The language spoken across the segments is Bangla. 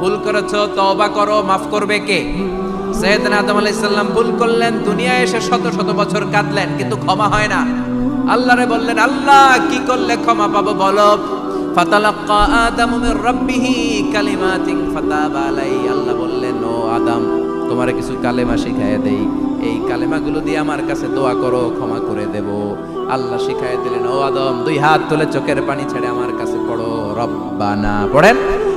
ভুল করেছ, তওবা করো, মাফ করবে কে? সৈয়দনা আদম আলাইহিস সালাম ভুল করলেন, দুনিয়ায় এসে শত শত বছর কাঁদলেন, কিন্তু ক্ষমা হয় না। আল্লাহরে বললেন, আল্লাহ, কি করলে ক্ষমা পাবো বলো? ফাতালাক্কা আদামু মির রাব্বিহি কালিমাতিন ফাতাবা আলাই আল্লাহ বললেন, ও আদম, তোমারে কিছু কালেমা শিখায় দেই। এই কালেমাগুলো দিয়ে আমার কাছে দোয়া করো, ক্ষমা করে দেব। আল্লাহ শিখায় দিলেন, ও আদম, দুই হাত তুলে চোখের পানি ছেড়ে আমার কাছে পড়ো, রব্বানা। পড়েন?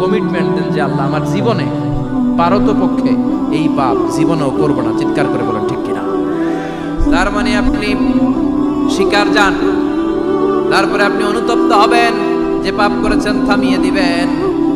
কমিটমেন্ট দেন যে আল্লাহ আমার জীবনে, পারত পক্ষে এই পাপ জীবনেও করব না। চিৎকার করে বলেন, ঠিক কিনা? তার মানে আপনি শিকার যান, তারপরে আপনি অনুতপ্ত হবেন যে পাপ করেছেন, থামিয়ে দিবেন।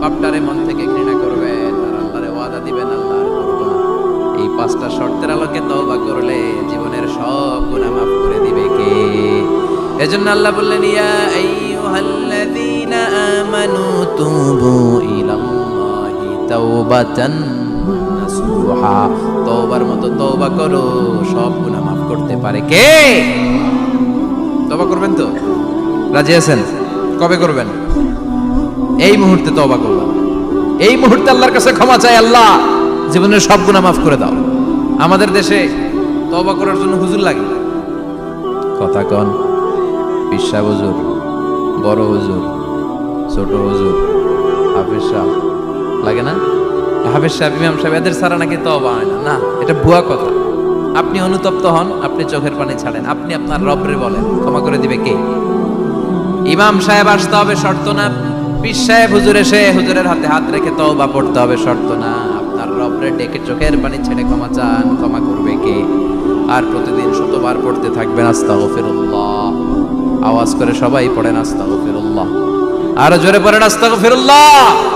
পাপটারে মন থেকে ঘৃণা করবেন, আর আল্লাহরে ওয়াদা দিবেন আল্লাহ এই পাঁচটা শর্তের আলোকে তওবা করলে জীবনের সব গুনাহ মাফ করে দিবে কে? এজন্য আল্লাহ বললেন, ইয়া আইয়ুহাল্লাযীনা আমানু তুবু তাওবাতান নাসুহা তওবার মতো তওবা করো, সব গুনাহ মাফ করতে পারে কে? তবা করবেন তো? রাজি আছেন? কবে করবেন? এই মুহূর্তে তবা করবেন এই মুহূর্তে আল্লাহর কাছে ক্ষমা চাই আল্লাহ। জীবনের সব গুনাহ মাফ করে দাও। আমাদের দেশে তবা করার জন্য হুজুর লাগে। কথা কন। পিসা হুজুর, বড় হুজুর, ছোট হুজুর, হাফিজ সাহ লাগে না? হাফিজ সাহেব, ইমাম সাহেব, এদের ছাড়া নাকি তবা হয় না? না, এটা ভুয়া কথা। আপনি অনুতপ্ত হন, আপনি চোখের পানি ছাড়েন। আপনি আপনার রবরে বলেন, ক্ষমা করে দিবে কে? ইমাম সাহেব আসতে হবে, শর্ত না। পীর সাহেব, হুজুর এসে হুজুরের হাতে হাত রেখে তওবা পড়তে হবে, শর্ত না। আপনার রবরে ডেকে চোখের পানি ছেড়ে ক্ষমা চান, ক্ষমা করবে কে? আর প্রতিদিন শতবার পড়তে থাকবেন, আস্তাগফিরুল্লাহ। আওয়াজ করে সবাই পড়েন, আস্তাগফিরুল্লাহ। আর জোরে পড়েন, আস্তাগফিরুল্লাহ।